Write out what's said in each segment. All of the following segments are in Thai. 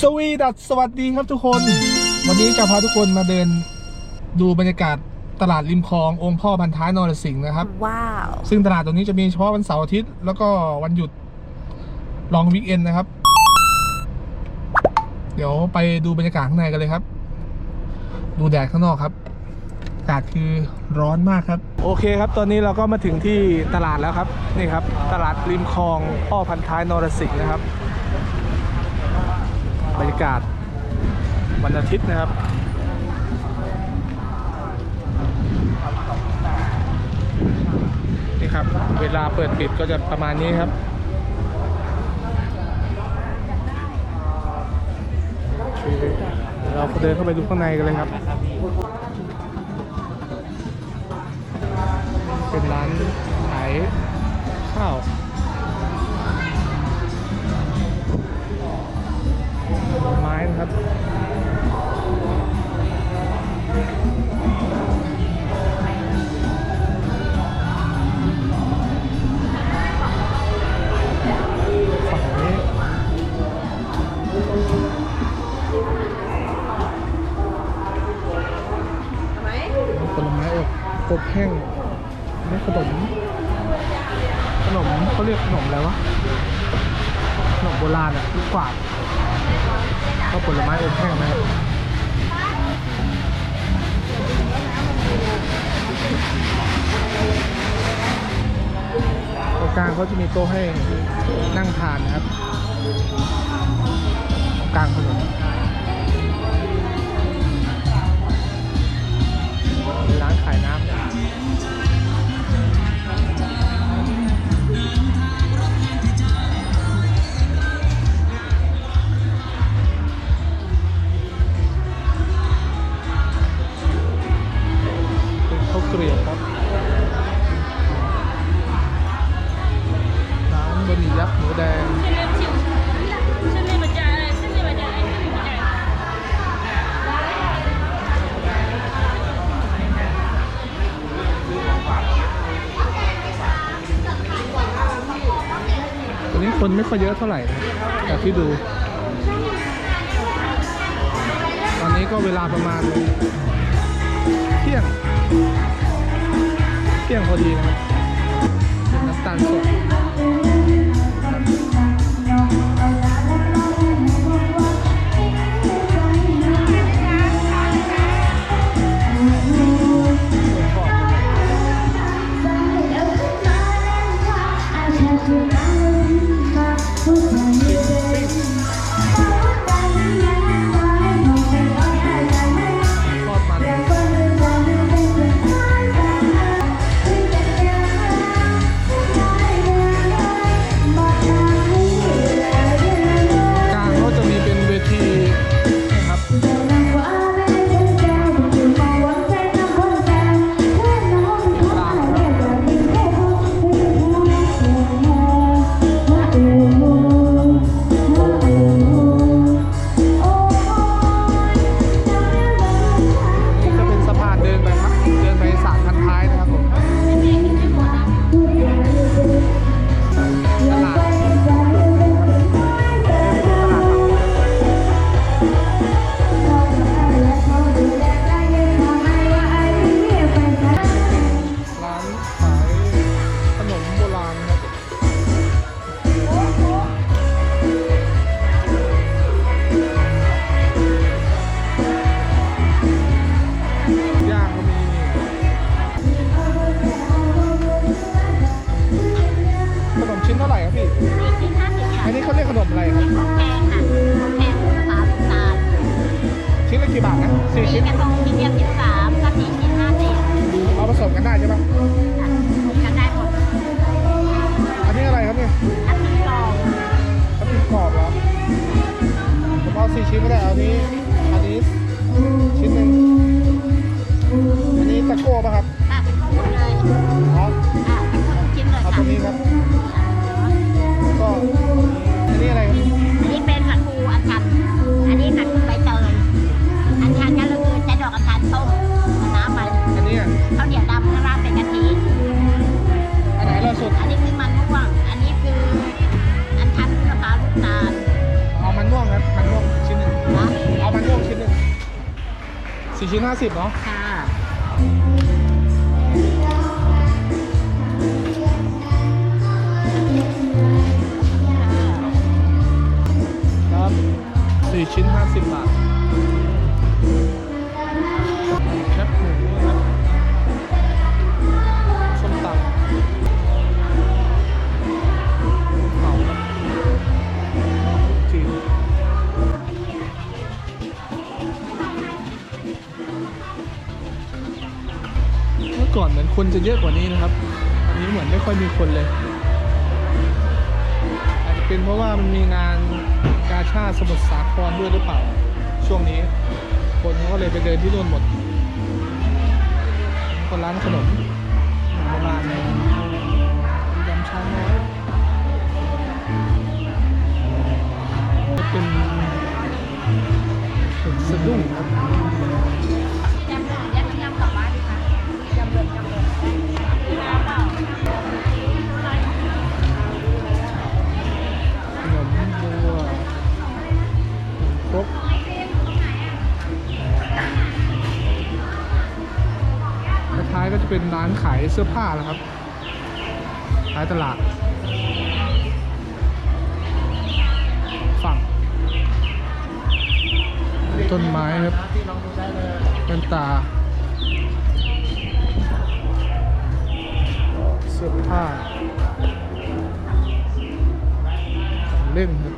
สวีดัสสวัสดีครับทุกคน วันนี้จะพาทุกคนมาเดินดูบรรยากาศตลาดริมคลององค์พ่อพันท้ายนรสิงห์นะครับ ว้าว ซึ่งตลาดตรงนี้จะมีเฉพาะวันเสาร์อาทิตย์ แล้วก็วันหยุดลองวิกเอนนะครับ เดี๋ยวไปดูบรรยากาศข้างในกันเลยครับ ดูแดดข้างนอกครับอากาศคือร้อนมากครับ โอเคครับ ตอนนี้เราก็มาถึงที่ตลาดแล้วครับ นี่ครับ ตลาดริมคลองพ่อพันท้ายนรสิงห์นะครับ บรรยากาศวันอาทิตย์นะครับนี่ครับ เวลาเปิดปิดก็จะประมาณนี้ครับเราเดินเข้าไปดูข้างในกันเลยครับ เป็นร้านขายข้าว ครับ กลางเขาจะมีโต๊ะให้นั่งทานนะครับ กลางถนนเป็น ยักษ์หมูแดง วันนี้คนไม่ค่อยเยอะเท่าไหร่นะจากที่ดู ตอนนี้ก็เวลาประมาณเที่ยง เที่ยงพอดีนะครับเป็นตาลสด สี่ชิ้นห้าสิบเนาะค่ะครับสี่ชิ้นห้าสิบบาท คนจะเยอะกว่านี้นะครับ อันนี้เหมือนไม่ค่อยมีคนเลย อาจจะเป็นเพราะว่ามันมีงานกาชาสมุทรสาครด้วยหรือเปล่า ช่วงนี้ คนก็เลยไปเดินที่นู่นหมด คนร้านขนมโบราณยยำช้างน้อยเป็นเป็นสะดุ้งครับ จะเป็นร้านขายเสื้อผ้าแล้วครับท้ายตลาด ฝั่ง ต้นไม้ครับเป็นตา เสื้อผ้าของเล่นครับ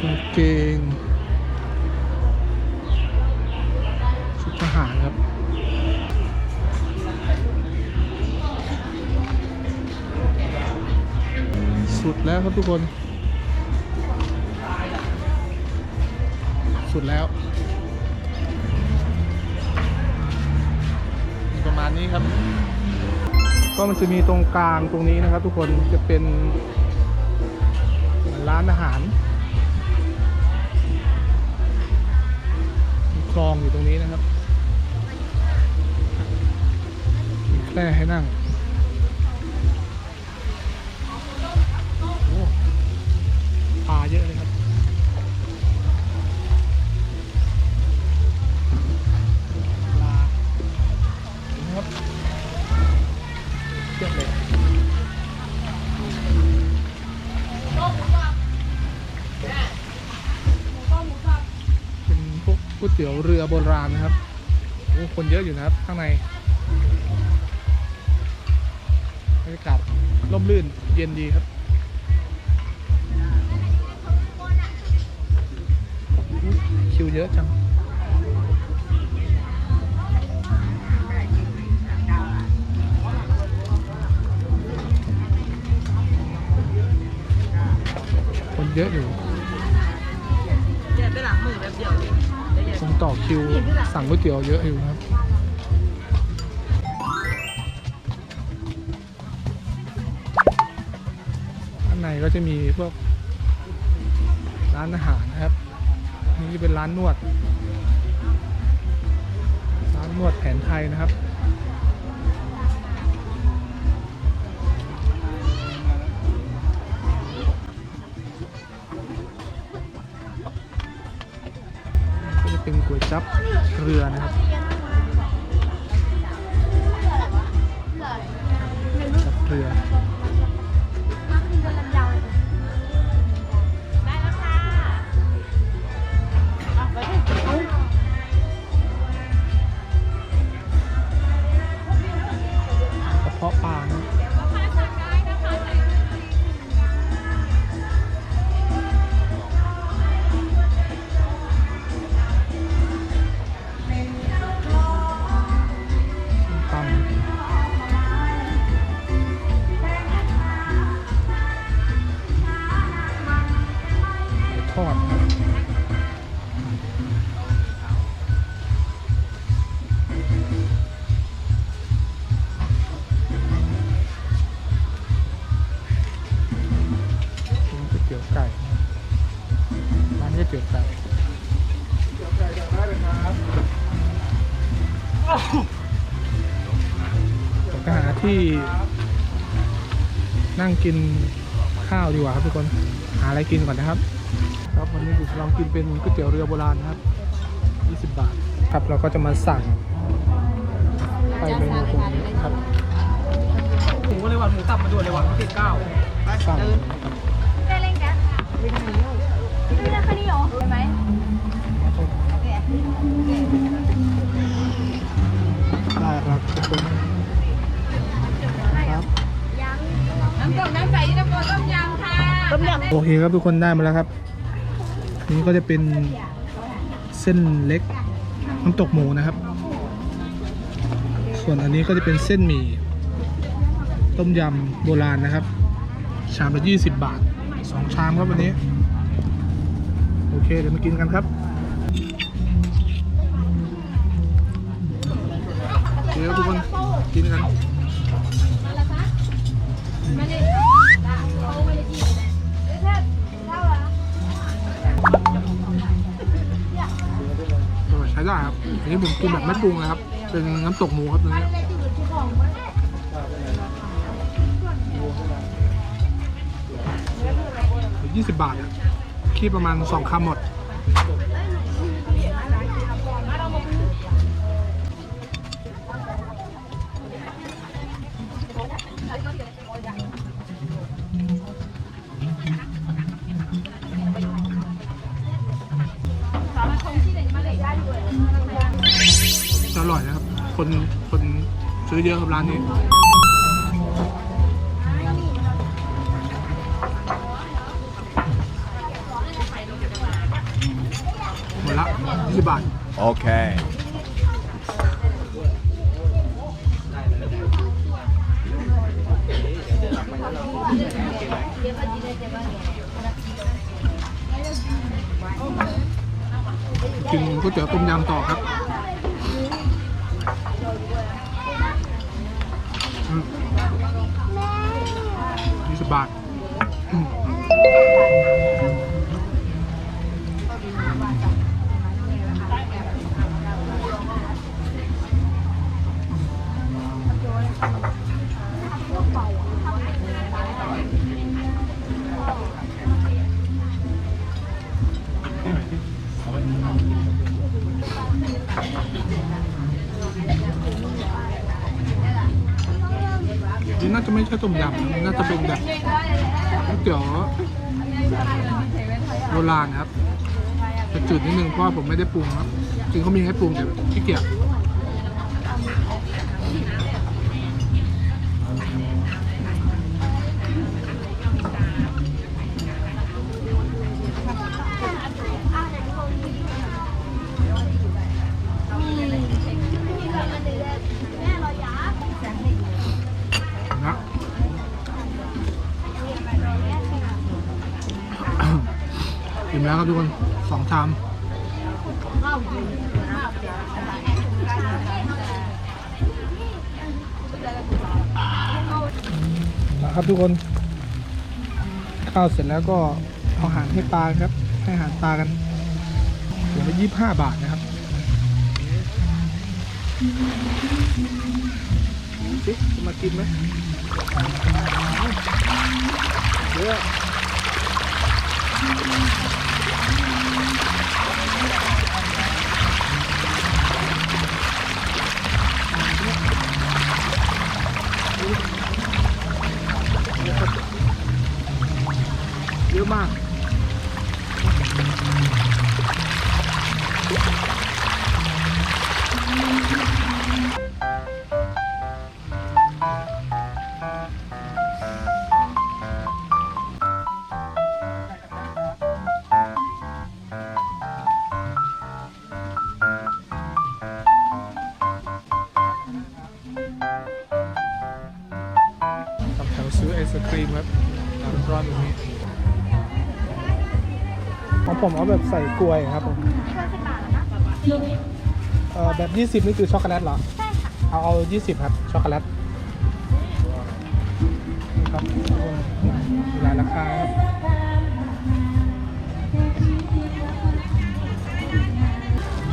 กางเกง สุดแล้วครับทุกคน สุดแล้ว ประมาณนี้ครับ ก็มันจะมีตรงกลางตรงนี้นะครับ ทุกคนจะเป็นร้านอาหารคลองอยู่ตรงนี้นะครับ มีแคร่ให้นั่ง ลาเยอะเลยครับปลาเห็นไหมครับเทียบเลยเป็นพวกก๋วยเตี๋ยวเรือโบราณนะครับโอ้คนเยอะอยู่นะครับ ข้างในบรรยากาศร่มรื่นเย็นดีครับ เยอะจัง คนเยอะอยู่เดี๋ยวไปหลังมือแบบเดียวเลยเดี๋ยวคงต่อคิวสั่งก๋วยเตี๋ยวเยอะอยู่ครับ ข้างในก็จะมีพวกร้านอาหารนะครับ นี่เป็นร้านนวด ร้านนวดแผนไทยนะครับ ก็จะเป็นก๋วยจับเรือนะครับจับเรือ ที่ นั่งกินหข้าวดีกว่าครับทุกคนหาอะไรกินก่อนนะครับ ครับวันนี้จะลองกินเป็นก๋วยเตี๋ยวเรือโบราณนะครับ 20 บาท ครับเราก็จะมาสั่งไปเมนูตรงนี้ครับหมูเลยว่ะหมูตับมาด่วนเลยว่ะพิเศษเก้าสั่งได้เล่นกันไม่ได้แค่นี้หรอใช่ไหมโอเคได้ครับทุกคนครับ น้ำตกน้ำใสน้ำปลาต้มยำค่ะ ต้มยำ โอเคครับทุกคนได้มาแล้วครับนนี้ก็จะเป็นเส้นเล็กน้ำตกหมูนะครับ ส่วนอันนี้ก็จะเป็นเส้นหมี่ต้มยำโบราณนะครับ ชามละ20 บาทสองชามครับวันนี้ โอเคเดี๋ยวมากินกันครับเดี๋ยวทุกคนกินกัน นี้ผมกินแบบไม่ปรุงนะครับ เป็นน้ำตกหมูครับตรงนี้ยี่สิบบาทอะคีบประมาณสองคำหมด ร่อยนะครับ คนคนซื้อเยอะครับร้านนี้หมดละ20บาท Okay. กินก๋วยเตี๋ยวต้มยำต่อครับ บบาทอืมนี่น่าจะไม่ใช่ต้มยำน่าจะเป็นแบบก๋วยเตี๋ยวโบราณครับจะจืดนิดนึงเพราะว่าผมไม่ได้ปรุงครับจริงเขามีให้ปรุงแต่ขี้เกียจ มแล้วครับทุกคนสองชามนะครับทุกคน ข้าวเสร็จแล้วก็เอาอาหารให้ปลาครับ ให้อาหารปลากันเดี๋ยวไปยี่บห้าบาทนะครับสิจะมากินไหมเยอะ เย ผมเอาแบบใส่กล้วยครับผมเอ่อแบบ 20 นี่คือช็อกโกแลตเหรอ ใช่ค่ะ เอาเอา 20 ครับ ช็อกโกแลตนี่ครับมีหลายราคาครับ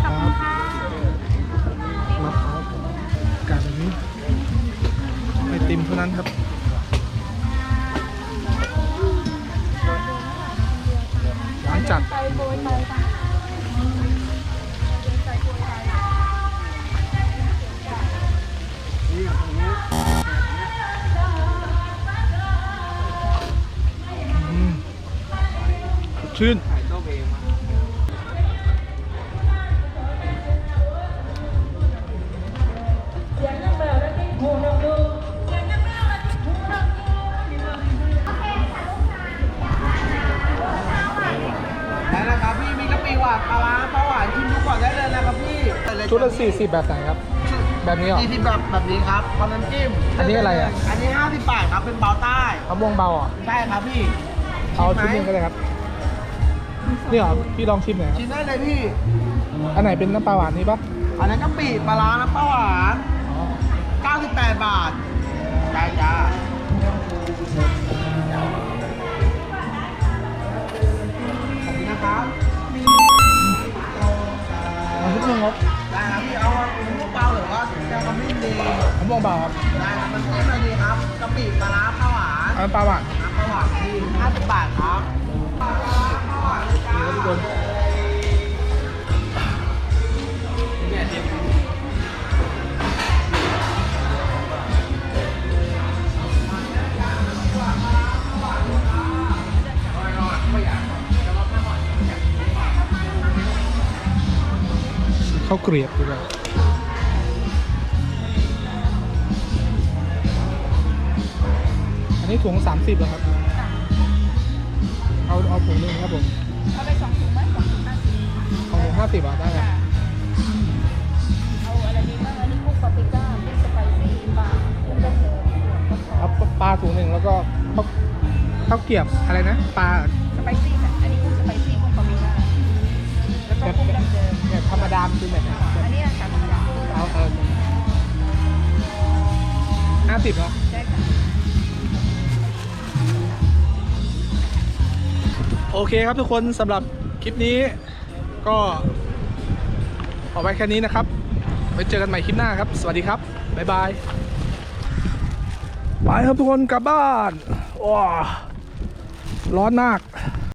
ครับมะพร้าวกาแบบนี้ไอติมเท่านั้นครับ ชื่น ได้แล้วครับพี่มีกะปิหวานปลาร้าปลาหวานชิมดูก่อนได้เลยนะครับพี่ชุดละ40แบบไหนครับ แบบนี้เหรอ สี่สิบแบบแบบนี้ครับพร้อมน้ำจิ้มอันนี้อะไรอะ อันนี้ห้าสิบบาทครับเป็นเบาใต้ มะม่วงเบาอะใช่ครับพี่เอาชิชุดมไหมหนึงก็ได้ครับ นี่เหรอพี่ลองชิมหน่อยครับชิมได้เลยพี่ อันไหนเป็นน้ำปลาหวานนี่ปะอันนั้นกะปิปลาร้าน้ำปลาหวานอ๋อ98 บาทได้จ้าขอบคุณนะครับเอาชุดหนึงครับได้ครับพี่เอาลูกเปล่าหรือว่าแกงกะปิดีมะม่วงเบาครับได้ครับมันจิ้มอะไรดีครับกะปิปลาร้าปลาหวานอันนนปลาหวานน้ำปลาหวานที่50 บาทครับ จ้านี่ครับทุกคนข้าวเกรียบดีกว่าอันนี้ถุง30เหรอครับ เอาเอาถุงหนึงครับผม ห้าสิบบาทได้ครับ เอาอะไรดีบ้างอันนี้กุ้งปาปริก้ากุ้งสไปซี่ปลากุ้งดั้งเดิมก็พอเอาปลาถุงหนึ่งแล้วก็ข้าวข้าวเกรียบอะไรนะปลาสไปซี่ค่ะอันนี้กุ้งสไปซี่กุ้งปาปริก้าแล้วก็แบบกุ้งดั้งเดิมแบบธรรมดามันเป็นแบบไหนอันนี้ราคาธรรมดาเอาเออห้าสิบเนาะได้ค่ะ โอเคครับทุกคนสำหรับคลิปนี้ก็ เอาไว้แค่นี้นะครับ ไว้เจอกันใหม่คลิปหน้าครับ สวัสดีครับ บ๊ายบายไปครับทุกคนกลับบ้านว้าร้อนมาก